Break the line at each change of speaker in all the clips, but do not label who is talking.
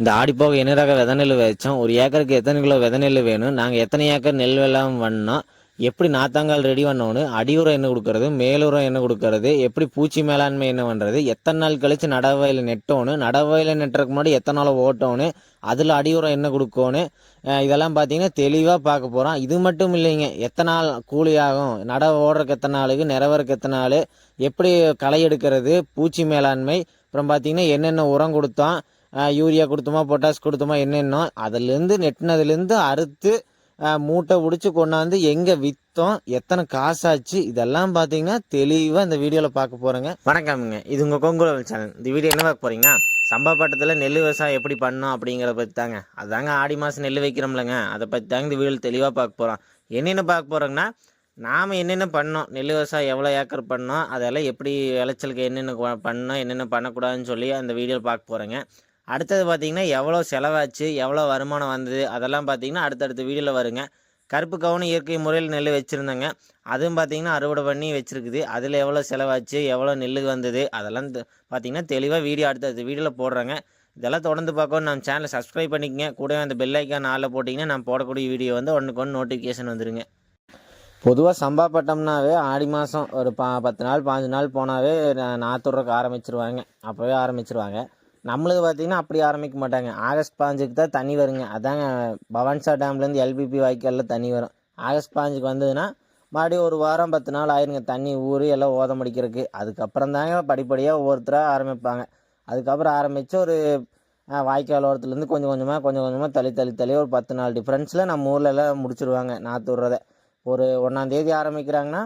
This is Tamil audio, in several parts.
இந்த ஆடிப்போக இனரக வித நெல் வச்சோம் ஒரு ஏக்கருக்கு எத்தனை கிலோ வித நெல் வேணும் நாங்கள் எத்தனை ஏக்கர் நெல் வெள்ளம் பண்ணோம் எப்படி நாத்தாங்கால் ரெடி பண்ணோன்னு உரம் என்ன கொடுக்கறது மேலுரம் என்ன கொடுக்கறது எப்படி பூச்சி மேலாண்மை என்ன பண்ணுறது எத்தனை நாள் கழித்து நடவையில் நெட்டோணும் நடவையில் நெட்டுறதுக்கு முன்னாடி எத்தனை நாள் ஓட்டோன்னு அதில் அடியுரம் என்ன கொடுக்கணும் இதெல்லாம் பார்த்தீங்கன்னா தெளிவாக பார்க்க போகிறோம் இது மட்டும் இல்லைங்க எத்தனை நாள் கூலி ஆகும் நடவு ஓடுறக்கு எத்தனை நாளுக்கு நிறவருக்கு எத்தனை நாள் எப்படி களை எடுக்கிறது பூச்சி மேலாண்மை அப்புறம் பார்த்தீங்கன்னா என்னென்ன உரம் கொடுத்தோம் யூரியா கொடுத்தோமா பொட்டாஸ் கொடுத்தோமா என்னென்னோ அதுலேருந்து நெட்டினதுலேருந்து அறுத்து மூட்டை பிடிச்சி கொண்டாந்து எங்கே விற்றோம் எத்தனை காசாச்சு இதெல்லாம் பார்த்தீங்கன்னா தெளிவாக இந்த வீடியோவில் பார்க்க போகிறேங்க வணக்கம்ங்க இது உங்கள் கொங்குலவல் சேனல் இந்த வீடியோ என்ன பார்க்க போகிறீங்கன்னா சம்பா நெல் விவசாயம் எப்படி பண்ணோம் அப்படிங்கிறத பற்றி தாங்க அதுதாங்க ஆடி மாதம் நெல் வைக்கிறோம்லங்க அதை பற்றி தாங்க இந்த வீடியோவில் தெளிவாக பார்க்க போகிறோம் என்னென்ன பார்க்க போகிறோங்கன்னா நாம் என்னென்ன பண்ணோம் நெல் விவசாயம் எவ்வளோ ஏக்கர் பண்ணோம் அதெல்லாம் எப்படி விளைச்சலுக்கு என்னென்ன பண்ணோம் என்னென்ன பண்ணக்கூடாதுன்னு சொல்லி அந்த வீடியோவில் பார்க்க போகிறேங்க அடுத்தது பார்த்திங்கன்னா எவ்வளோ செலவாச்சு எவ்வளோ வருமானம் வந்தது அதெல்லாம் பார்த்திங்கன்னா அடுத்தடுத்த வீடியோவில் வருங்க கருப்பு கவுனு இயற்கை முறையில் நெல் வச்சுருந்தேங்க அதுவும் பார்த்திங்கன்னா அறுவடை பண்ணி வச்சுருக்குது அதில் எவ்வளோ செலவாச்சு எவ்வளோ நெல் வந்தது அதெல்லாம் பார்த்திங்கன்னா தெளிவாக வீடியோ அடுத்தடுத்த வீடியோவில் போடுறேங்க இதெல்லாம் தொடர்ந்து பார்க்கணும் நம்ம சேனலை சப்ஸ்கிரைப் பண்ணிக்கங்க கூடவே அந்த பெல் ஐக்கான் நாளில் போட்டிங்கன்னா நான் போடக்கூடிய வீடியோ வந்து ஒன்றுக்கு ஒன்று நோட்டிஃபிகேஷன் வந்துடுங்க பொதுவாக சம்பா பட்டம்னாவே ஆடி மாதம் ஒரு பா பத்து நாள் பாஞ்சு நாள் போனாவே நாற்றுறக்கு ஆரம்பிச்சிருவாங்க அப்போவே ஆரம்பிச்சிருவாங்க நம்மளுக்கு பார்த்தீங்கன்னா அப்படி ஆரம்பிக்க மாட்டாங்க ஆகஸ்ட் பாஞ்சுக்கு தான் தண்ணி வருங்க அதாங்க பவான்சா டேம்லேருந்து எல்பிபி வாய்க்காலில் தண்ணி வரும் ஆகஸ்ட் பாஞ்சுக்கு வந்ததுன்னா மறுபடியும் ஒரு வாரம் பத்து நாள் ஆயிருங்க தண்ணி ஊறி எல்லாம் ஓதம் முடிக்கிறதுக்கு அதுக்கப்புறம் தாங்க படிப்படியாக ஒவ்வொருத்தராக ஆரம்பிப்பாங்க அதுக்கப்புறம் ஆரம்பித்து ஒரு வாய்க்கால் ஓரத்துலேருந்து கொஞ்சம் கொஞ்சமாக கொஞ்சம் கொஞ்சமாக தள்ளி தள்ளி தள்ளி ஒரு பத்து நாள் டிஃப்ரென்ஸில் நம்ம ஊரில் எல்லாம் முடிச்சுடுவாங்க நாற்று விட்றதை ஒரு ஒன்றாந்தேதி ஆரம்பிக்கிறாங்கன்னா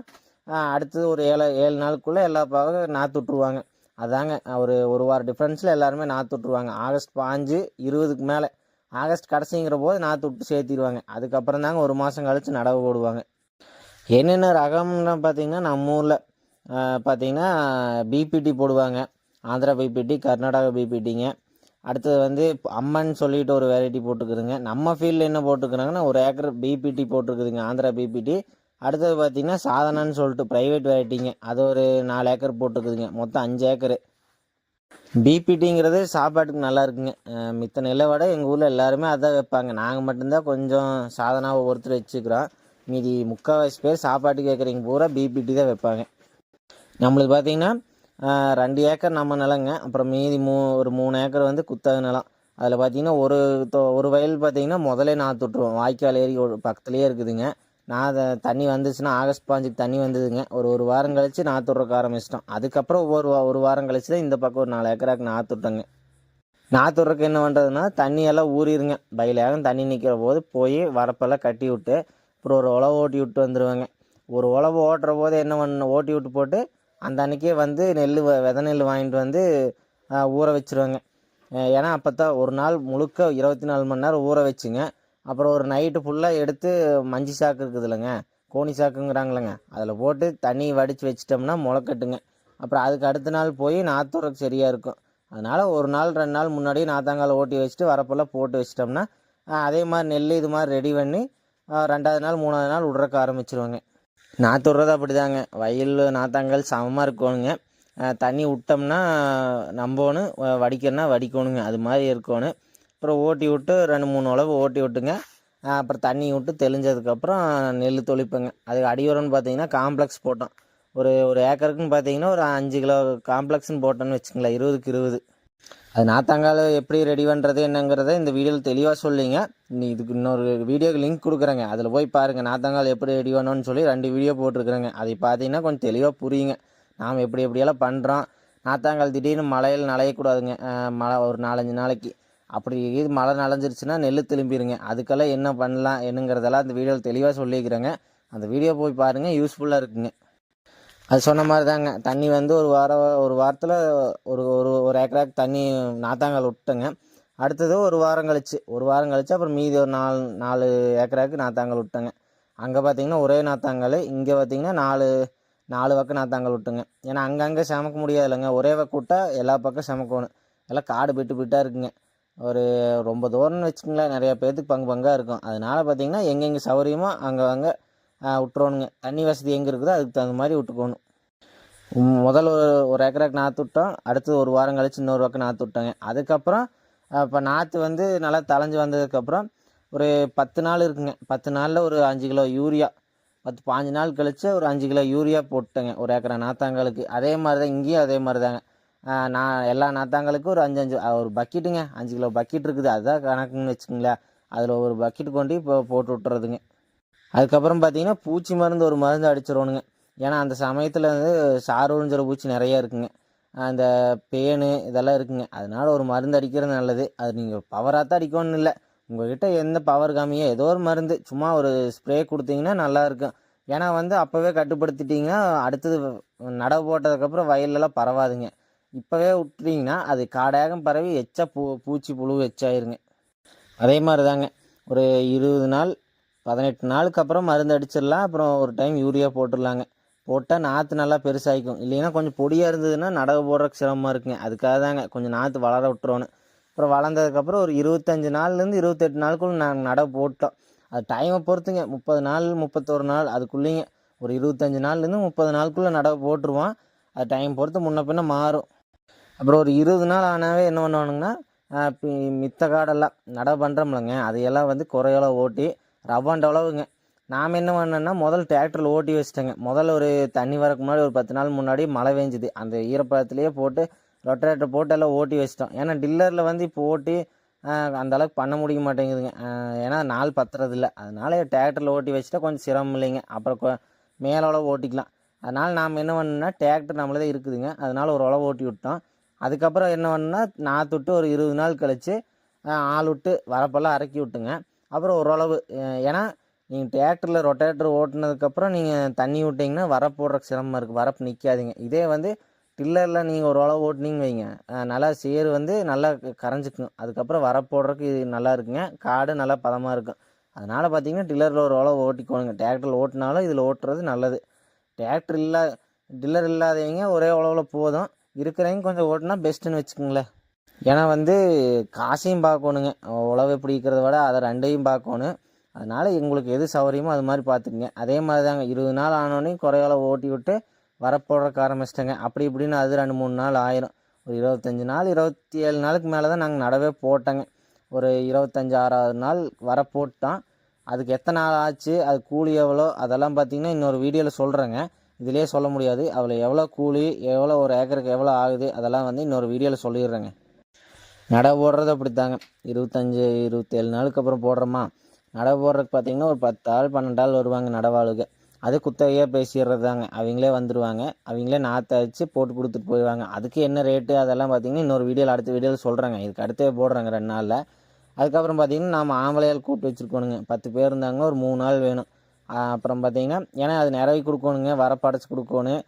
அடுத்தது ஒரு ஏழு ஏழு நாளுக்குள்ளே எல்லா பாகம் நாற்று விட்ருவாங்க அதாங்க ஒரு ஒரு வாரம் டிஃப்ரென்ஸில் எல்லாருமே நாற்று விட்ருவாங்க ஆகஸ்ட் பாஞ்சு இருபதுக்கு மேலே ஆகஸ்ட் கடைசிங்கிற போது நாற்று விட்டு சேர்த்திடுவாங்க அதுக்கப்புறம் தாங்க ஒரு மாதம் கழித்து நடவு போடுவாங்க என்னென்ன ரகம்னு பார்த்திங்கன்னா நம்ம ஊரில் பார்த்திங்கன்னா பிபிடி போடுவாங்க ஆந்திரா பிபிடி கர்நாடகா பிபிடிங்க அடுத்தது வந்து அம்மன் சொல்லிட்டு ஒரு வெரைட்டி போட்டுக்கிறதுங்க நம்ம ஃபீல்டில் என்ன போட்டுக்கிறாங்கன்னா ஒரு ஏக்கர் பிபிடி போட்டிருக்குதுங்க ஆந்திரா பிபிடி அடுத்தது பார்த்திங்கன்னா சாதனான்னு சொல்லிட்டு ப்ரைவேட் வெரைட்டிங்க அது ஒரு நாலு ஏக்கர் போட்டுருக்குதுங்க மொத்தம் அஞ்சு ஏக்கர் பிபிடிங்கிறது சாப்பாட்டுக்கு நல்லா இருக்குங்க மித்த நிலை விட எங்கள் ஊரில் எல்லாருமே அதான் வைப்பாங்க நாங்கள் மட்டும்தான் கொஞ்சம் சாதனாக ஒவ்வொருத்தர் வச்சுக்கிறோம் மீதி முக்கால்வாசி பேர் சாப்பாட்டுக்கு வைக்கிறீங்க பூரா பிபிடி தான் வைப்பாங்க நம்மளுக்கு பார்த்திங்கன்னா ரெண்டு ஏக்கர் நம்ம நிலங்க அப்புறம் மீதி மூ ஒரு மூணு ஏக்கர் வந்து குத்தக நிலம் அதில் பார்த்திங்கன்னா ஒரு ஒரு வயல் பார்த்திங்கன்னா முதலே நாற்று விட்ருவோம் வாய்க்கால் ஏரி பக்கத்துலேயே இருக்குதுங்க நான் அதை தண்ணி வந்துச்சுன்னா ஆகஸ்ட் பாஞ்சுக்கு தண்ணி வந்ததுங்க ஒரு ஒரு வாரம் கழித்து நாற்று விட்றக்க ஆரம்பிச்சிட்டோம் அதுக்கப்புறம் ஒவ்வொரு ஒரு வாரம் கழிச்சு தான் இந்த பக்கம் ஒரு நாலு ஏக்கராக்கு நாற்று விட்டோங்க நாற்று விட்றக்கு என்ன பண்ணுறதுன்னா தண்ணியெல்லாம் ஊறிடுங்க பயிலாகம் தண்ணி நிற்கிற போது போய் வரப்பெல்லாம் கட்டி விட்டு அப்புறம் ஒரு உழவு ஓட்டி விட்டு வந்துடுவேங்க ஒரு உழவு ஓட்டுற போது என்ன பண்ண ஓட்டி விட்டு போட்டு அந்த அன்றைக்கே வந்து நெல் வித நெல் வாங்கிட்டு வந்து ஊற வச்சுருவேங்க ஏன்னா அப்போ தான் ஒரு நாள் முழுக்க இருபத்தி நாலு மணி நேரம் ஊற வச்சுங்க அப்புறம் ஒரு நைட்டு ஃபுல்லாக எடுத்து மஞ்சி சாக்கு இருக்குது இல்லைங்க கோணி சாக்குங்கிறாங்களேங்க அதில் போட்டு தண்ணி வடித்து வச்சிட்டோம்னா முளைக்கட்டுங்க அப்புறம் அதுக்கு அடுத்த நாள் போய் நாத்துறக்கு சரியாக இருக்கும் அதனால் ஒரு நாள் ரெண்டு நாள் முன்னாடியே நாத்தாங்கால் ஓட்டி வச்சுட்டு வரப்பெல்லாம் போட்டு வச்சிட்டோம்னா அதே மாதிரி நெல் இது மாதிரி ரெடி பண்ணி ரெண்டாவது நாள் மூணாவது நாள் விடுறக்க ஆரம்பிச்சிருவாங்க நாற்று விட்றது அப்படி தாங்க வயல் நாத்தாங்கால் சமமாக இருக்கணுங்க தண்ணி விட்டோம்னா நம்பணும் வடிக்கணும்னா வடிக்கணுங்க அது மாதிரி இருக்கணும் அப்புறம் ஓட்டி விட்டு ரெண்டு மூணு அளவு ஓட்டி விட்டுங்க அப்புறம் தண்ணி விட்டு தெளிஞ்சதுக்கப்புறம் நெல் தொளிப்பேங்க அதுக்கு அடியோரம்னு பார்த்தீங்கன்னா காம்ப்ளெக்ஸ் போட்டோம் ஒரு ஒரு ஏக்கருக்குன்னு பார்த்தீங்கன்னா ஒரு அஞ்சு கிலோ காம்ப்ளெக்ஸ்னு போட்டோன்னு வச்சுங்களேன் இருபதுக்கு இருபது அது நாத்தாங்கால எப்படி ரெடி பண்ணுறது என்னங்கிறத இந்த வீடியோவில் தெளிவாக சொல்லிங்க நீ இதுக்கு இன்னொரு வீடியோக்கு லிங்க் கொடுக்குறேங்க அதில் போய் பாருங்கள் நாத்தாங்கால் எப்படி ரெடி பண்ணோன்னு சொல்லி ரெண்டு வீடியோ போட்டிருக்குறேங்க அதை பார்த்தீங்கன்னா கொஞ்சம் தெளிவாக புரியுங்க நாம் எப்படி எப்படியெல்லாம் பண்ணுறோம் நாத்தாங்கால் திடீர்னு மழையில் நனையக்கூடாதுங்க மழை ஒரு நாலஞ்சு நாளைக்கு அப்படி இது மழை நலஞ்சிருச்சுன்னா நெல் திரும்பிடுங்க அதுக்கெல்லாம் என்ன பண்ணலாம் என்னங்கிறதெல்லாம் அந்த வீடியோவில் தெளிவாக சொல்லியிருக்கிறேங்க அந்த வீடியோ போய் பாருங்கள் யூஸ்ஃபுல்லாக இருக்குங்க அது சொன்ன மாதிரி தாங்க தண்ணி வந்து ஒரு வார ஒரு வாரத்தில் ஒரு ஒரு ஒரு ஏக்கராக்கு தண்ணி நாத்தாங்கால் விட்டேங்க அடுத்தது ஒரு வாரம் கழிச்சு ஒரு வாரம் கழிச்சு அப்புறம் மீதி ஒரு நாலு நாலு ஏக்கராக்கு நாத்தாங்கால் விட்டேங்க அங்கே பார்த்தீங்கன்னா ஒரே நாத்தாங்கால் இங்கே பார்த்தீங்கன்னா நாலு நாலு பக்கம் நாத்தாங்கால் விட்டுங்க ஏன்னா அங்கங்கே சமைக்க முடியாதுல்லங்க ஒரே பக்கம் விட்டால் எல்லா பக்கம் சமைக்கணும் எல்லாம் காடு பிட்டு பிட்டாக இருக்குங்க ஒரு ரொம்ப தூரம்னு வச்சுக்கோங்களேன் நிறையா பேர்த்துக்கு பங்கு பங்காக இருக்கும் அதனால் பார்த்திங்கன்னா எங்கெங்கே சௌகரியமோ அங்கே அங்கே விட்டுறோனுங்க தண்ணி வசதி எங்கே இருக்குதோ அதுக்கு தகுந்த மாதிரி விட்டுக்கணும் முதல் ஒரு ஒரு ஏக்கராக்கு நாற்று விட்டோம் அடுத்து ஒரு வாரம் கழிச்சு இன்னொரு பக்கம் நாற்று விட்டோங்க அதுக்கப்புறம் இப்போ நாற்று வந்து நல்லா தலைஞ்சு வந்ததுக்கப்புறம் ஒரு பத்து நாள் இருக்குங்க பத்து நாளில் ஒரு அஞ்சு கிலோ யூரியா பத்து பாஞ்சு நாள் கழித்து ஒரு அஞ்சு கிலோ யூரியா போட்டுட்டேங்க ஒரு ஏக்கரை நாற்றாங்களுக்கு அதே மாதிரி தான் இங்கேயும் அதே மாதிரி தாங்க நான் எல்லா நாத்தாங்களுக்கும் ஒரு அஞ்சு அஞ்சு ஒரு பக்கெட்டுங்க அஞ்சு கிலோ பக்கெட் இருக்குது அதுதான் கணக்குன்னு வச்சுக்கோங்களேன் அதில் ஒரு பக்கெட் கொண்டு இப்போ போட்டு விட்டுறதுங்க அதுக்கப்புறம் பார்த்தீங்கன்னா பூச்சி மருந்து ஒரு மருந்து அடிச்சிடணுங்க ஏன்னா அந்த சமயத்தில் வந்து சாரோழுஞ்சிற பூச்சி நிறையா இருக்குங்க அந்த பேனு இதெல்லாம் இருக்குங்க அதனால் ஒரு மருந்து அடிக்கிறது நல்லது அது நீங்கள் பவராக தான் அடிக்கணும்னு இல்லை உங்கள்கிட்ட எந்த பவர் கம்மியாக ஏதோ ஒரு மருந்து சும்மா ஒரு ஸ்ப்ரே கொடுத்தீங்கன்னா நல்லாயிருக்கும் ஏன்னா வந்து அப்போவே கட்டுப்படுத்திட்டிங்கன்னா அடுத்தது நடவு போட்டதுக்கப்புறம் வயல்லலாம் பரவாதுங்க இப்போவே விட்டுட்டிங்கன்னா அது காடையாகம் பரவி எச்சா பூ பூச்சி புழு எச்சாயிருங்க அதே மாதிரி தாங்க ஒரு இருபது நாள் பதினெட்டு நாளுக்கு அப்புறம் மருந்து அடிச்சிடலாம் அப்புறம் ஒரு டைம் யூரியா போட்டுடலாங்க போட்டால் நாற்று நல்லா பெருசாகிக்கும் இல்லைன்னா கொஞ்சம் பொடியாக இருந்ததுன்னா நடவு போடுறக்கு சிரமமாக இருக்குங்க அதுக்காக தாங்க கொஞ்சம் நாற்று வளர விட்டுறோன்னு அப்புறம் வளர்ந்ததுக்கப்புறம் ஒரு இருபத்தஞ்சி நாள்லேருந்து இருபத்தெட்டு நாளுக்குள்ள நாங்கள் நடவு போட்டோம் அது டைமை பொறுத்துங்க முப்பது நாள் முப்பத்தோரு நாள் அதுக்குள்ளேங்க ஒரு இருபத்தஞ்சி நாள்லேருந்து முப்பது நாளுக்குள்ளே நடவு போட்டுருவோம் அது டைம் பொறுத்து முன்ன பின்ன மாறும் அப்புறம் ஒரு இருபது நாள் ஆனாவே என்ன பண்ணுவானுங்கன்னா மித்த காடெல்லாம் நடவு பண்ணுறோம்லங்க அதையெல்லாம் வந்து குறையோட ஓட்டி அளவுங்க நாம் என்ன பண்ணோம்னா முதல் டிராக்டரில் ஓட்டி வச்சுட்டேங்க முதல்ல ஒரு தண்ணி வரக்கு முன்னாடி ஒரு பத்து நாள் முன்னாடி மழை பெஞ்சுது அந்த ஈரப்பதத்துலேயே போட்டு ரொட்டரேட்டர் போட்டு எல்லாம் ஓட்டி வச்சிட்டோம் ஏன்னா டில்லரில் வந்து இப்போ ஓட்டி அந்தளவுக்கு பண்ண முடிய மாட்டேங்குதுங்க ஏன்னா நாள் பத்துறது இல்லை அதனால டிராக்டரில் ஓட்டி வச்சுட்டா கொஞ்சம் சிரமம் இல்லைங்க அப்புறம் மேலோட ஓட்டிக்கலாம் அதனால் நாம் என்ன பண்ணோம்னா டிராக்டர் நம்மளதே இருக்குதுங்க அதனால் ஒரு உழவு ஓட்டி விட்டோம் அதுக்கப்புறம் என்ன பண்ணால் நாற்று விட்டு ஒரு இருபது நாள் கழித்து ஆள் விட்டு வரப்பெல்லாம் அரைக்கி விட்டுங்க அப்புறம் ஓரளவு ஏன்னா நீங்கள் டிராக்டரில் ரொட்டேட்டர் ஓட்டினதுக்கப்புறம் நீங்கள் தண்ணி விட்டிங்கன்னா வரப்பு போடுற சிரமம் இருக்குது வரப்பு நிற்காதீங்க இதே வந்து டில்லரில் நீங்கள் ஒரு அளவு ஓட்டினீங்க வைங்க நல்லா சேர் வந்து நல்லா கரைஞ்சிக்கும் அதுக்கப்புறம் வரப்பு போடுறதுக்கு இது நல்லா இருக்குங்க காடு நல்லா பதமாக இருக்கும் அதனால் பார்த்தீங்கன்னா டில்லரில் ஒரு அளவு ஓட்டிக்கோணுங்க டிராக்டரில் ஓட்டினாலும் இதில் ஓட்டுறது நல்லது டிராக்டர் இல்லா டில்லர் இல்லாதவங்க ஒரே உழவில் போதும் இருக்கிறவங்க கொஞ்சம் ஓட்டினா பெஸ்ட்டுன்னு வச்சுக்கோங்களேன் ஏன்னா வந்து காசையும் பார்க்கணுங்க உழவு எப்படி இருக்கிறத விட அதை ரெண்டையும் பார்க்கணும் அதனால் எங்களுக்கு எது சௌகரியமோ அது மாதிரி பார்த்துக்குங்க அதே மாதிரி தாங்க இருபது நாள் ஆனோடனே குறையால ஓட்டி விட்டு வரப்போடுறக்க ஆரம்பிச்சிட்டேங்க அப்படி இப்படின்னு அது ரெண்டு மூணு நாள் ஆயிரும் ஒரு இருபத்தஞ்சி நாள் இருபத்தி ஏழு நாளுக்கு மேலே தான் நாங்கள் நடவே போட்டோங்க ஒரு இருபத்தஞ்சி ஆறாவது நாள் வர போட்டோம் அதுக்கு எத்தனை நாள் ஆச்சு அது கூலி எவ்வளோ அதெல்லாம் பார்த்திங்கன்னா இன்னொரு வீடியோவில் சொல்கிறேங்க இதிலே சொல்ல முடியாது அதில் எவ்வளோ கூலி எவ்வளோ ஒரு ஏக்கருக்கு எவ்வளோ ஆகுது அதெல்லாம் வந்து இன்னொரு வீடியோவில் சொல்லிடுறேங்க நடை போடுறது அப்படித்தாங்க இருபத்தஞ்சி இருபத்தேழு நாளுக்கு அப்புறம் போடுறோமா நடை போடுறதுக்கு பார்த்திங்கன்னா ஒரு பத்து ஆள் பன்னெண்டு ஆள் வருவாங்க நடவாளுக்கு அது குத்தகையாக பேசிடுறது தாங்க அவங்களே வந்துடுவாங்க அவங்களே நாற்ற அடித்து போட்டு கொடுத்துட்டு போயிடுவாங்க அதுக்கு என்ன ரேட்டு அதெல்லாம் பார்த்திங்கன்னா இன்னொரு வீடியோவில் அடுத்த வீடியோவில் சொல்கிறாங்க இதுக்கு அடுத்தே போடுறாங்க ரெண்டு நாளில் அதுக்கப்புறம் பார்த்திங்கன்னா நாம் ஆம்பளையால் கூப்பிட்டு வச்சுருக்கோனுங்க பத்து பேர் இருந்தாங்கன்னா ஒரு மூணு நாள் வேணும் அப்புறம் பார்த்திங்கன்னா ஏன்னா அது நிறைய கொடுக்கணுங்க வரப்படைச்சி கொடுக்கணும்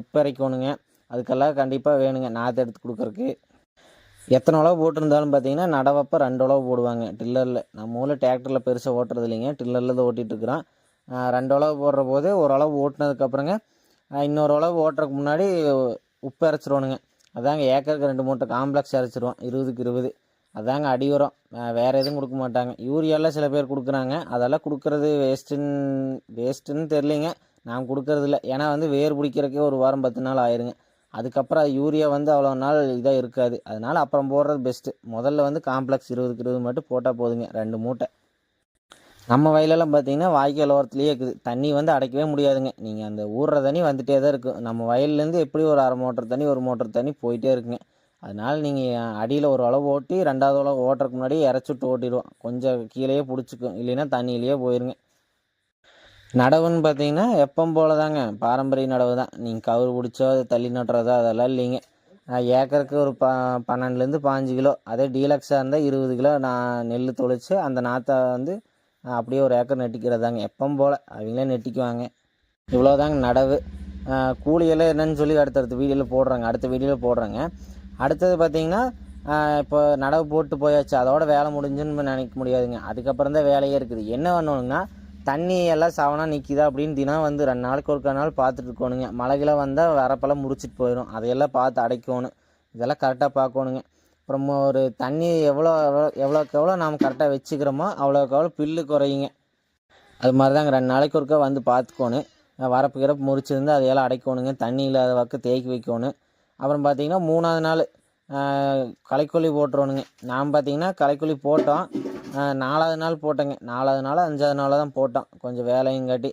உப்பரைக்கணுங்க அதுக்கெல்லாம் கண்டிப்பாக வேணுங்க நாற்று எடுத்து கொடுக்குறக்கு எத்தனை அளவு போட்டிருந்தாலும் பார்த்தீங்கன்னா நடவப்போ ரெண்டு அளவு போடுவாங்க டில்லரில் நம்ம ஊரில் டிராக்டரில் பெருசாக ஓட்டுறது இல்லைங்க டில்லரில் தான் ஓட்டிகிட்ருக்குறான் ரெண்டு அளவு போடுற போது ஒரு ஓட்டினதுக்கப்புறங்க இன்னொரு அளவு ஓட்டுறதுக்கு முன்னாடி உப்பு இறச்சிருவானுங்க அதாங்க ஏக்கருக்கு ரெண்டு மூட்டை காம்ப்ளெக்ஸ் இறச்சிருவோம் இருபதுக்கு இருபது அதாங்க அடி உரம் வேறு எதுவும் கொடுக்க மாட்டாங்க யூரியாலாம் சில பேர் கொடுக்குறாங்க அதெல்லாம் கொடுக்குறது வேஸ்ட்டுன்னு வேஸ்ட்டுன்னு தெரிலிங்க நான் கொடுக்கறதில்ல ஏன்னா வந்து வேர் பிடிக்கிறக்கே ஒரு வாரம் பத்து நாள் ஆயிருங்க அதுக்கப்புறம் யூரியா வந்து அவ்வளோ நாள் இதாக இருக்காது அதனால் அப்புறம் போடுறது பெஸ்ட்டு முதல்ல வந்து காம்ப்ளெக்ஸ் இருபதுக்கு இருபது மட்டும் போட்டால் போதுங்க ரெண்டு மூட்டை நம்ம வயலெல்லாம் பார்த்தீங்கன்னா வாய்க்கால் ஓரத்துலேயே இருக்குது தண்ணி வந்து அடைக்கவே முடியாதுங்க நீங்கள் அந்த ஊறுற தண்ணி வந்துகிட்டே தான் இருக்கும் நம்ம வயல்லேருந்து எப்படி ஒரு அரை மோட்டர் தண்ணி ஒரு மோட்டர் தண்ணி போயிட்டே இருக்குங்க அதனால் நீங்கள் அடியில் ஒரு அளவு ஓட்டி ரெண்டாவது அளவு ஓட்டுறதுக்கு முன்னாடி இறச்சிட்டு ஓட்டிடுவோம் கொஞ்சம் கீழேயே பிடிச்சிக்கும் இல்லைன்னா தண்ணியிலேயே போயிருங்க நடவுன்னு பார்த்தீங்கன்னா எப்பவும் போல தாங்க பாரம்பரிய நடவு தான் நீங்கள் கவுர் பிடிச்சோ தள்ளி நட்டுறதோ அதெல்லாம் இல்லைங்க ஏக்கருக்கு ஒரு ப பன்னெண்டுலேருந்து பாஞ்சு கிலோ அதே டீலக்ஸாக இருந்தால் இருபது கிலோ நான் நெல் தொழிச்சு அந்த நாற்றை வந்து அப்படியே ஒரு ஏக்கர் தாங்க எப்பவும் போல் அவங்களே நெட்டிக்குவாங்க இவ்வளோதாங்க நடவு கூலியெல்லாம் என்னென்னு சொல்லி அடுத்தடுத்த வீடியோவில் போடுறாங்க அடுத்த வீடியோவில் போடுறாங்க அடுத்தது பார்த்திங்கன்னா இப்போ நடவு போட்டு போயாச்சு அதோட வேலை முடிஞ்சுன்னு நினைக்க முடியாதுங்க அதுக்கப்புறம் தான் வேலையே இருக்குது என்ன பண்ணணுங்கன்னா தண்ணி எல்லாம் சவனாக நிற்கிதா அப்படின்னு தினம் வந்து ரெண்டு நாளைக்கு ஒரு நாள் பார்த்துட்டு இருக்கணுங்க மழைகளை வந்தால் வரப்பெல்லாம் முடிச்சிட்டு போயிடும் அதையெல்லாம் பார்த்து அடைக்கணும் இதெல்லாம் கரெக்டாக பார்க்கணுங்க அப்புறம் ஒரு தண்ணி எவ்வளோ எவ்வளோ எவ்வளோக்கு எவ்வளோ நாம் கரெக்டாக வச்சுக்கிறோமோ அவ்வளோக்கு எவ்வளோ பில்லு குறையுங்க அது மாதிரி தாங்க ரெண்டு நாளைக்கு ஒருக்கா வந்து பார்த்துக்கோணும் வரப்பு கிரப்பு முறிச்சிருந்து அதையெல்லாம் அடைக்கணுங்க தண்ணி இல்லாத பக்கம் தேக்கி வைக்கணும் அப்புறம் பார்த்தீங்கன்னா மூணாவது நாள் களைக்கொல்லி போட்டுருவனுங்க நான் பார்த்தீங்கன்னா களைக்கொல்லி போட்டோம் நாலாவது நாள் போட்டேங்க நாலாவது நாள் அஞ்சாவது நாள் தான் போட்டோம் கொஞ்சம் வேலையுங்காட்டி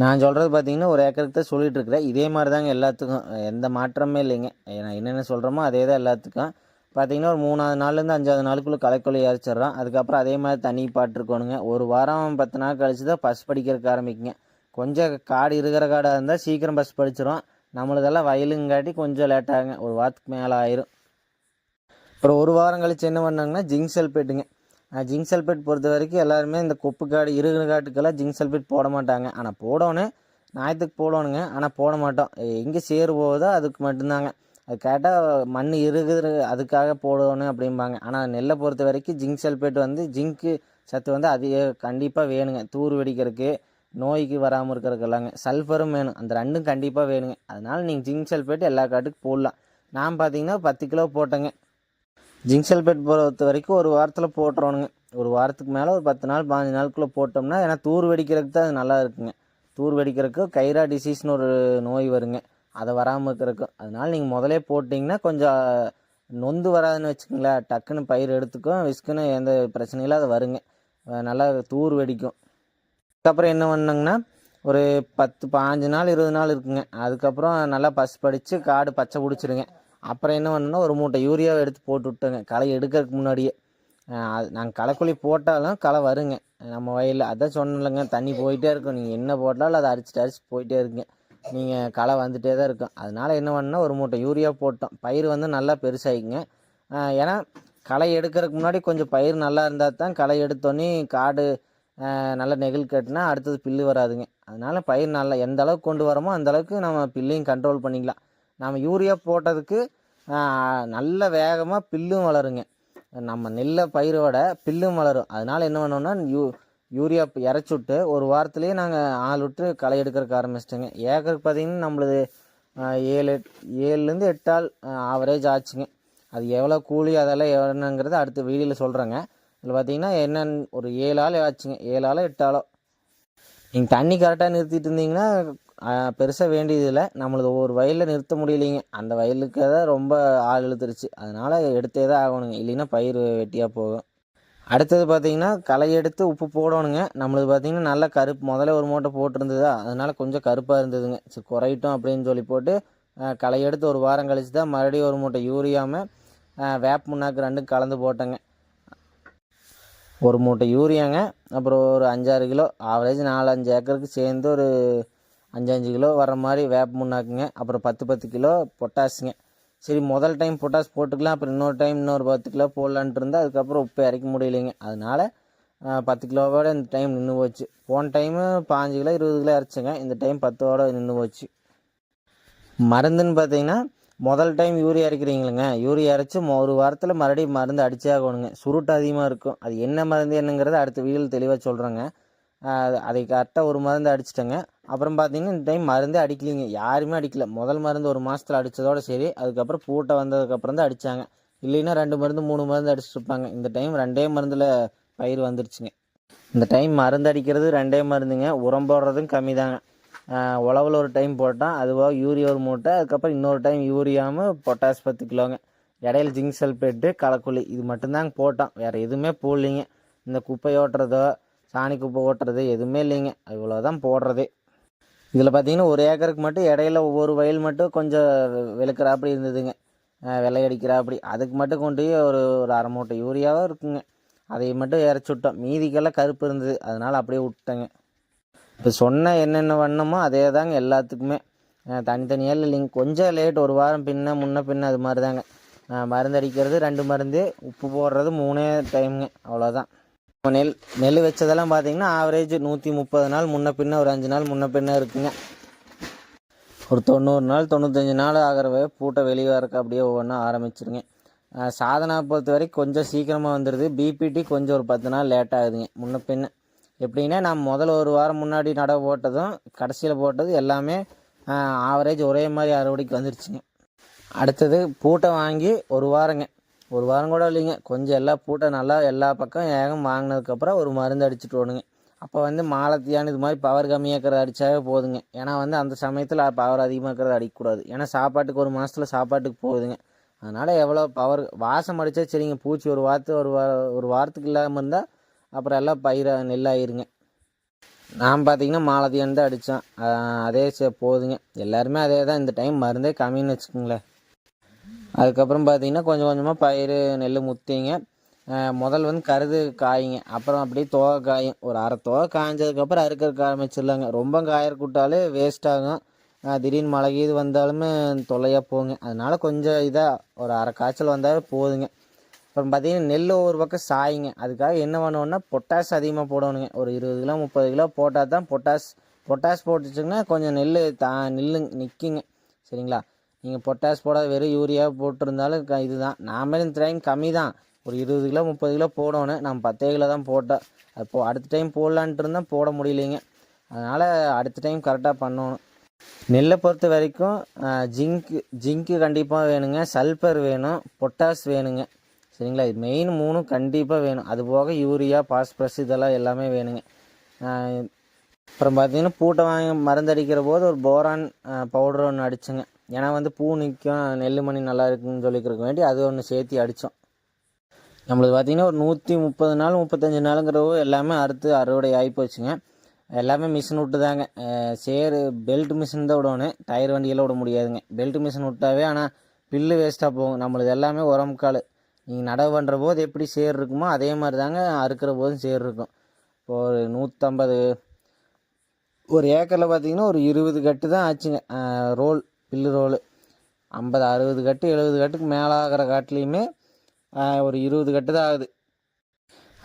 நான் சொல்கிறது பார்த்தீங்கன்னா ஒரு ஏக்கருக்கு தான் சொல்லிகிட்ருக்குறேன் இதே மாதிரி தாங்க எல்லாத்துக்கும் எந்த மாற்றமே இல்லைங்க நான் என்னென்ன சொல்கிறோமோ அதே தான் எல்லாத்துக்கும் பார்த்திங்கன்னா ஒரு மூணாவது நாள்லேருந்து அஞ்சாவது நாளுக்குள்ளே களைக்கொல்லி இறைச்சிட்றோம் அதுக்கப்புறம் அதே மாதிரி தண்ணி பாட்டுருக்கோணுங்க ஒரு வாரம் பத்து நாள் கழிச்சு தான் பஸ் படிக்கிறதுக்கு ஆரம்பிக்குங்க கொஞ்சம் காடு இருக்கிற காடாக இருந்தால் சீக்கிரம் பஸ் படிச்சிடும் நம்மளதெல்லாம் வயலுங்காட்டி கொஞ்சம் லேட்டாகுங்க ஒரு வாரத்துக்கு மேலே ஆயிரும் அப்புறம் ஒரு வாரம் கழித்து என்ன பண்ணாங்கன்னா ஜிங்க் சல்பேட்டுங்க ஜிங்க் சல்பேட் பொறுத்த வரைக்கும் எல்லாருமே இந்த கொப்பு காடு இருகிற காட்டுக்கெல்லாம் ஜிங்க் சல்பேட் போட மாட்டாங்க ஆனால் போடணும் ஞாயிற்றுக்கு போடணுங்க ஆனால் போட மாட்டோம் எங்கே சேர் போகுதோ அதுக்கு மட்டும்தாங்க அது கேட்டால் மண் இருக்குது அதுக்காக போடணும் அப்படிம்பாங்க ஆனால் நெல்லை பொறுத்த வரைக்கும் ஜிங்க் சல்பேட் வந்து ஜிங்க்கு சத்து வந்து அதிக கண்டிப்பாக வேணுங்க தூர் வெடிக்கிறதுக்கு நோய்க்கு வராமல் இருக்கிறதுக்கு எல்லாங்க சல்ஃபரும் வேணும் அந்த ரெண்டும் கண்டிப்பாக வேணுங்க அதனால் நீங்கள் ஜிங்க் சல்ஃபேட் எல்லா காட்டுக்கு போடலாம் நான் பார்த்தீங்கன்னா பத்து கிலோ போட்டேங்க ஜிங்க் சல்ஃபேட் பொறுத்த வரைக்கும் ஒரு வாரத்தில் போட்டுறோனுங்க ஒரு வாரத்துக்கு மேலே ஒரு பத்து நாள் பாஞ்சு நாளுக்குள்ளே போட்டோம்னா ஏன்னா தூர் வெடிக்கிறதுக்கு தான் அது நல்லா இருக்குங்க தூர் வெடிக்கிறதுக்கு கைரா டிசீஸ்னு ஒரு நோய் வருங்க அதை வராமல் இருக்கிறதுக்கும் அதனால் நீங்கள் முதலே போட்டிங்கன்னா கொஞ்சம் நொந்து வராதுன்னு வச்சுக்கோங்களேன் டக்குன்னு பயிர் எடுத்துக்கும் விஸ்க்குன்னு எந்த பிரச்சனையும் அது வருங்க நல்லா தூர் வெடிக்கும் அதுக்கப்புறம் என்ன பண்ணோங்கன்னா ஒரு பத்து பாஞ்சு நாள் இருபது நாள் இருக்குங்க அதுக்கப்புறம் நல்லா பஸ் படித்து காடு பச்சை பிடிச்சிருங்க அப்புறம் என்ன பண்ணுன்னா ஒரு மூட்டை யூரியாவை எடுத்து போட்டு விட்டுங்க களை எடுக்கிறதுக்கு முன்னாடியே அது நாங்கள் களைக்குழி போட்டாலும் களை வருங்க நம்ம வயலில் அதான் சொன்னலைங்க தண்ணி போயிட்டே இருக்கும் நீங்கள் என்ன போட்டாலும் அதை அரிச்சிட்டு அரிச்சு போயிட்டே இருக்குங்க நீங்கள் களை வந்துகிட்டே தான் இருக்கும் அதனால் என்ன பண்ணுன்னா ஒரு மூட்டை யூரியா போட்டோம் பயிர் வந்து நல்லா பெருசாகிக்குங்க ஏன்னா களை எடுக்கிறதுக்கு முன்னாடி கொஞ்சம் பயிர் நல்லா இருந்தால் தான் களை எடுத்தோன்னே காடு நல்ல நெகிழ் கட்டினா அடுத்தது பில்லு வராதுங்க அதனால் பயிர் நல்லா எந்த அளவுக்கு கொண்டு வரோமோ அந்தளவுக்கு நம்ம பில்லையும் கண்ட்ரோல் பண்ணிக்கலாம் நம்ம யூரியா போட்டதுக்கு நல்ல வேகமாக பில்லும் வளருங்க நம்ம நெல்லை பயிரோட பில்லும் வளரும் அதனால் என்ன பண்ணோம்னா யூ யூரியா இறச்சி விட்டு ஒரு வாரத்துலேயே நாங்கள் ஆள் விட்டு களை எடுக்கிறதுக்கு ஆரம்பிச்சிட்டோங்க ஏக்கருக்கு பார்த்திங்கன்னா நம்மளது ஏழு ஏழுலேருந்து எட்டு ஆள் ஆவரேஜ் ஆச்சுங்க அது எவ்வளோ கூலி அதெல்லாம் எவ்வளோங்கிறது அடுத்த வீடியோவில் சொல்கிறேங்க இதில் பார்த்தீங்கன்னா என்னென்னு ஒரு ஏழு ஆள் ஆச்சுங்க ஏழு ஆளோ எட்டு ஆளோ நீங்கள் தண்ணி கரெக்டாக நிறுத்திட்டு இருந்தீங்கன்னா பெருசாக வேண்டியதில்லை நம்மளது ஒவ்வொரு வயலில் நிறுத்த முடியலைங்க அந்த வயலுக்கு தான் ரொம்ப ஆள் இழுத்துருச்சு அதனால் எடுத்தே தான் ஆகணுங்க இல்லைன்னா பயிர் வெட்டியாக போகும் அடுத்தது பார்த்திங்கன்னா களை எடுத்து உப்பு போடணுங்க நம்மளது பார்த்தீங்கன்னா நல்லா கருப்பு முதல்ல ஒரு மூட்டை போட்டிருந்ததா அதனால் கொஞ்சம் கருப்பாக இருந்ததுங்க சரி குறையட்டும் அப்படின்னு சொல்லி போட்டு களை எடுத்து ஒரு வாரம் கழித்து தான் மறுபடியும் ஒரு மூட்டை யூரியாமல் வேப்பு முன்னாக்கு ரெண்டும் கலந்து போட்டேங்க ஒரு மூட்டை யூரியாங்க அப்புறம் ஒரு அஞ்சாறு கிலோ ஆவரேஜ் அஞ்சு ஏக்கருக்கு சேர்ந்து ஒரு அஞ்சஞ்சு கிலோ வர மாதிரி வேப்ப முன்னாக்குங்க அப்புறம் பத்து பத்து கிலோ பொட்டாஸுங்க சரி முதல் டைம் பொட்டாஸ் போட்டுக்கலாம் அப்புறம் இன்னொரு டைம் இன்னொரு பத்து கிலோ போடலான்ட்டு இருந்தால் அதுக்கப்புறம் உப்பு இறக்க முடியலைங்க அதனால் பத்து கிலோவோட இந்த டைம் நின்று போச்சு போன டைமு பாஞ்சு கிலோ இருபது கிலோ இறச்சிங்க இந்த டைம் பத்தோட நின்று போச்சு மருந்துன்னு பார்த்தீங்கன்னா முதல் டைம் யூரியா அரைக்கிறீங்களுங்க யூரியா இறச்சி ஒரு வாரத்தில் மறுபடியும் மருந்து அடிச்சே ஆகணுங்க சுருட்டு அதிகமாக இருக்கும் அது என்ன மருந்து என்னங்கிறத அடுத்த வீடியோவில் தெளிவாக சொல்கிறேங்க அதை கரெக்டாக ஒரு மருந்து அடிச்சிட்டேங்க அப்புறம் பார்த்தீங்கன்னா இந்த டைம் மருந்தே அடிக்கலிங்க யாருமே அடிக்கல முதல் மருந்து ஒரு மாதத்தில் அடித்ததோட சரி அதுக்கப்புறம் பூட்டை வந்ததுக்கப்புறம் தான் அடித்தாங்க இல்லைன்னா ரெண்டு மருந்து மூணு மருந்து அடிச்சிருப்பாங்க இந்த டைம் ரெண்டே மருந்தில் பயிர் வந்துருச்சுங்க இந்த டைம் மருந்து அடிக்கிறது ரெண்டே மருந்துங்க உரம் போடுறதும் கம்மி தாங்க உழவில் ஒரு டைம் போட்டால் அதுவாக யூரியா ஒரு மூட்டை அதுக்கப்புறம் இன்னொரு டைம் யூரியாமல் பொட்டாஸ் பத்து கிலோங்க இடையில ஜிங்க் சல்பேட்டு களைக்குழி இது மட்டும்தாங்க போட்டோம் வேறு எதுவுமே போடலிங்க இந்த குப்பை ஓட்டுறதோ சாணி குப்பை ஓட்டுறது எதுவுமே இல்லைங்க இவ்வளோ தான் போடுறதே இதில் பார்த்தீங்கன்னா ஒரு ஏக்கருக்கு மட்டும் இடையில ஒவ்வொரு வயல் மட்டும் கொஞ்சம் வெளுக்கிறாப்படி இருந்ததுங்க வெள்ளையடிக்கிறாப்படி அதுக்கு மட்டும் கொண்டு போய் ஒரு ஒரு அரை மூட்டை யூரியாவாக இருக்குங்க அதை மட்டும் இறச்சி விட்டோம் மீதிக்கெல்லாம் கருப்பு இருந்தது அதனால் அப்படியே விட்டேங்க இப்போ சொன்ன என்னென்ன வண்ணமோ அதே தாங்க எல்லாத்துக்குமே தனித்தனியாக இல்லை லிங்க் கொஞ்சம் லேட் ஒரு வாரம் பின்ன முன்ன பின்ன அது மாதிரி தாங்க மருந்து அடிக்கிறது ரெண்டு மருந்து உப்பு போடுறது மூணே டைமுங்க அவ்வளோதான் நெல் நெல் வச்சதெல்லாம் பார்த்தீங்கன்னா ஆவரேஜ் நூற்றி முப்பது நாள் முன்ன பின்ன ஒரு அஞ்சு நாள் முன்ன பின்ன இருக்குங்க ஒரு தொண்ணூறு நாள் தொண்ணூத்தஞ்சு நாள் ஆகிறவே பூட்டை வெளியே வரக்கு அப்படியே ஒவ்வொன்றா ஆரம்பிச்சிருங்க சாதனை பொறுத்த வரைக்கும் கொஞ்சம் சீக்கிரமாக வந்துடுது பிபிடி கொஞ்சம் ஒரு பத்து நாள் லேட் ஆகுதுங்க முன்ன பின்ன எப்படின்னா நான் முதல்ல ஒரு வாரம் முன்னாடி நடவு போட்டதும் கடைசியில் போட்டது எல்லாமே ஆவரேஜ் ஒரே மாதிரி அறுவடைக்கு வந்துருச்சுங்க அடுத்தது பூட்டை வாங்கி ஒரு வாரங்க ஒரு வாரம் கூட இல்லைங்க கொஞ்சம் எல்லா பூட்டை நல்லா எல்லா பக்கம் ஏகம் வாங்கினதுக்கப்புறம் ஒரு மருந்து அடிச்சுட்டு ஓடுங்க அப்போ வந்து மாலத்தியான இது மாதிரி பவர் கம்மியாக இருக்கிறத அடித்தாவே போதுங்க ஏன்னா வந்து அந்த சமயத்தில் பவர் அதிகமாக இருக்கிறத அடிக்கக்கூடாது ஏன்னா சாப்பாட்டுக்கு ஒரு மாதத்தில் சாப்பாட்டுக்கு போகுதுங்க அதனால் எவ்வளோ பவர் வாசம் அடித்தா சரிங்க பூச்சி ஒரு வாரத்து ஒரு வார ஒரு வாரத்துக்கு இல்லாமல் இருந்தால் அப்புறம் எல்லாம் பயிராக நெல்லாயிருங்க நான் பார்த்தீங்கன்னா மாலதியான் தான் அடித்தோம் அதே சே போதுங்க எல்லாருமே அதே தான் இந்த டைம் மருந்தே கம்மின்னு வச்சுக்கோங்களேன் அதுக்கப்புறம் பார்த்தீங்கன்னா கொஞ்சம் கொஞ்சமாக பயிர் நெல் முத்திங்க முதல் வந்து கருது காயுங்க அப்புறம் அப்படியே தோகை காயும் ஒரு அரை தோகை காய்ஞ்சதுக்கப்புறம் அறுக்கிற ஆரம்பிச்சிடலாங்க ரொம்ப கூட்டாலே வேஸ்ட் ஆகும் திடீர்னு மழை கீது வந்தாலுமே தொல்லையாக போங்க அதனால் கொஞ்சம் இதாக ஒரு அரை காய்ச்சல் வந்தாலே போதுங்க அப்புறம் பார்த்தீங்கன்னா நெல் ஒவ்வொரு பக்கம் சாயிங்க அதுக்காக என்ன பண்ணணுன்னா பொட்டாஸ் அதிகமாக போடணுங்க ஒரு இருபது கிலோ முப்பது கிலோ போட்டால் தான் பொட்டாஸ் பொட்டாஸ் போட்டுச்சுங்கன்னா கொஞ்சம் நெல் தா நெல்லு நிற்குங்க சரிங்களா நீங்கள் பொட்டாஸ் போடாத வெறும் யூரியா போட்டிருந்தாலும் க இதுதான் நாமளும் இந்த டைம் கம்மி தான் ஒரு இருபது கிலோ முப்பது கிலோ போடணும் நம்ம பத்தே கிலோ தான் போட்டோம் அப்போது அடுத்த டைம் போடலான்ட்டு இருந்தால் போட முடியலைங்க அதனால் அடுத்த டைம் கரெக்டாக பண்ணணும் நெல்லை பொறுத்த வரைக்கும் ஜிங்க்கு ஜிங்க்கு கண்டிப்பாக வேணுங்க சல்பர் வேணும் பொட்டாஸ் வேணுங்க சரிங்களா இது மெயின் மூணும் கண்டிப்பாக வேணும் அது போக யூரியா பாஸ்பரஸ் இதெல்லாம் எல்லாமே வேணுங்க அப்புறம் பார்த்தீங்கன்னா பூட்டை வாங்கி மருந்தடிக்கிற போது ஒரு போரான் பவுடர் ஒன்று அடிச்சுங்க ஏன்னா வந்து பூ நிற்கும் நெல் மணி நல்லா இருக்குன்னு சொல்லிக்கிறக்க வேண்டி அது ஒன்று சேர்த்து அடித்தோம் நம்மளுக்கு பார்த்திங்கன்னா ஒரு நூற்றி முப்பது நாள் முப்பத்தஞ்சு நாளுங்கிறவோ எல்லாமே அறுத்து அறுவடை ஆகி போச்சுங்க எல்லாமே மிஷின் விட்டு தாங்க சேரு பெல்ட் மிஷின் தான் விடணும் டயர் வண்டியெல்லாம் விட முடியாதுங்க பெல்ட் மிஷின் விட்டாவே ஆனால் பில்லு வேஸ்ட்டாக போகும் நம்மளுக்கு எல்லாமே உரம் காலு நீங்கள் நடவு பண்ணுற போது எப்படி சேர் இருக்குமோ அதே மாதிரி தாங்க அறுக்கிற போதும் சேர் இருக்கும் இப்போ ஒரு நூற்றம்பது ஒரு ஏக்கரில் பார்த்தீங்கன்னா ஒரு இருபது கட்டு தான் ஆச்சுங்க ரோல் பில்லு ரோலு ஐம்பது அறுபது கட்டு எழுபது கட்டுக்கு மேலே ஆகிற காட்டுலேயுமே ஒரு இருபது கட்டு தான் ஆகுது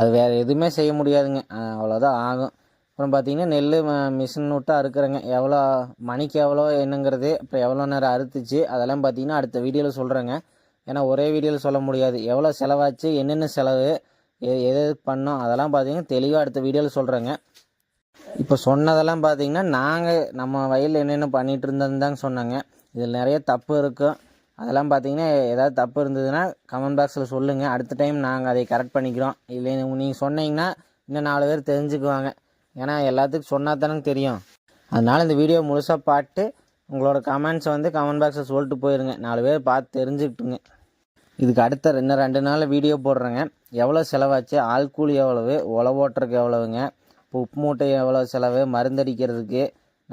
அது வேறு எதுவுமே செய்ய முடியாதுங்க அவ்வளோதான் ஆகும் அப்புறம் பார்த்தீங்கன்னா நெல் மிஷின் விட்டு அறுக்கிறேங்க எவ்வளோ மணிக்கு எவ்வளோ என்னங்கிறது அப்புறம் எவ்வளோ நேரம் அறுத்துச்சு அதெல்லாம் பார்த்தீங்கன்னா அடுத்த வீடியோவில் சொல்கிறேங்க ஏன்னா ஒரே வீடியோவில் சொல்ல முடியாது எவ்வளோ செலவாச்சு என்னென்ன செலவு எது எது பண்ணோம் அதெல்லாம் பார்த்தீங்கன்னா தெளிவாக அடுத்த வீடியோவில் சொல்கிறேங்க இப்போ சொன்னதெல்லாம் பார்த்தீங்கன்னா நாங்கள் நம்ம வயலில் என்னென்ன பண்ணிகிட்டு தாங்க சொன்னாங்க இதில் நிறைய தப்பு இருக்கும் அதெல்லாம் பார்த்தீங்கன்னா ஏதாவது தப்பு இருந்ததுன்னா கமெண்ட் பாக்ஸில் சொல்லுங்கள் அடுத்த டைம் நாங்கள் அதை கரெக்ட் பண்ணிக்கிறோம் இல்லை நீங்கள் சொன்னீங்கன்னா இன்னும் நாலு பேர் தெரிஞ்சுக்குவாங்க ஏன்னா எல்லாத்துக்கும் சொன்னால் தானே தெரியும் அதனால் இந்த வீடியோ முழுசாக பார்த்து உங்களோட கமெண்ட்ஸை வந்து கமெண்ட் பாக்ஸில் சொல்லிட்டு போயிருங்க நாலு பேர் பார்த்து தெரிஞ்சுக்கிட்டுங்க இதுக்கு அடுத்த இன்னும் ரெண்டு நாள் வீடியோ போடுறேங்க எவ்வளோ செலவாச்சு ஆள் கூலி எவ்வளவு ஓட்டுறதுக்கு எவ்வளவுங்க இப்போ உப்பு மூட்டை எவ்வளோ செலவு மருந்தடிக்கிறதுக்கு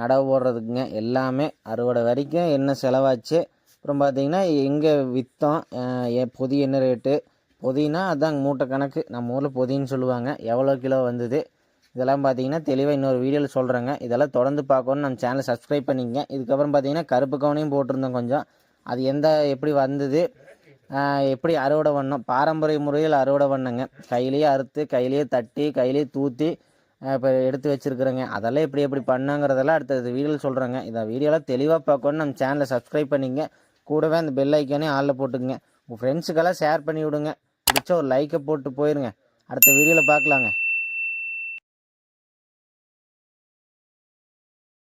நடவு போடுறதுக்குங்க எல்லாமே அறுவடை வரைக்கும் என்ன செலவாச்சு அப்புறம் பார்த்திங்கன்னா எங்கே விற்றோம் என் பொதி என்ன ரேட்டு பொதினா அதுதான் மூட்டை கணக்கு நம்ம ஊரில் பொதின்னு சொல்லுவாங்க எவ்வளோ கிலோ வந்தது இதெல்லாம் பார்த்தீங்கன்னா தெளிவாக இன்னொரு வீடியோவில் சொல்கிறேங்க இதெல்லாம் தொடர்ந்து பார்க்கணும்னு நம்ம சேனலை சப்ஸ்கிரைப் பண்ணிக்கங்க இதுக்கப்புறம் பார்த்தீங்கன்னா கருப்பு கவனையும் போட்டிருந்தோம் கொஞ்சம் அது எந்த எப்படி வந்தது எப்படி அறுவடை பண்ணோம் பாரம்பரிய முறையில் அறுவடை பண்ணுங்க கையிலேயே அறுத்து கையிலேயே தட்டி கையிலேயே தூத்தி இப்போ எடுத்து வச்சுருக்குறேங்க அதெல்லாம் எப்படி எப்படி பண்ணுங்கிறதெல்லாம் அடுத்தது வீடியோவில் சொல்கிறேங்க இந்த வீடியோலாம் தெளிவாக பார்க்கணும் நம்ம சேனலை சப்ஸ்கிரைப் பண்ணிங்க கூடவே அந்த பெல் ஐக்கானே ஆளில் போட்டுக்குங்க உங்கள் ஃப்ரெண்ட்ஸுக்கெல்லாம் ஷேர் பண்ணி விடுங்க பிடிச்ச ஒரு லைக்கை போட்டு போயிருங்க அடுத்த வீடியோவில் பார்க்கலாங்க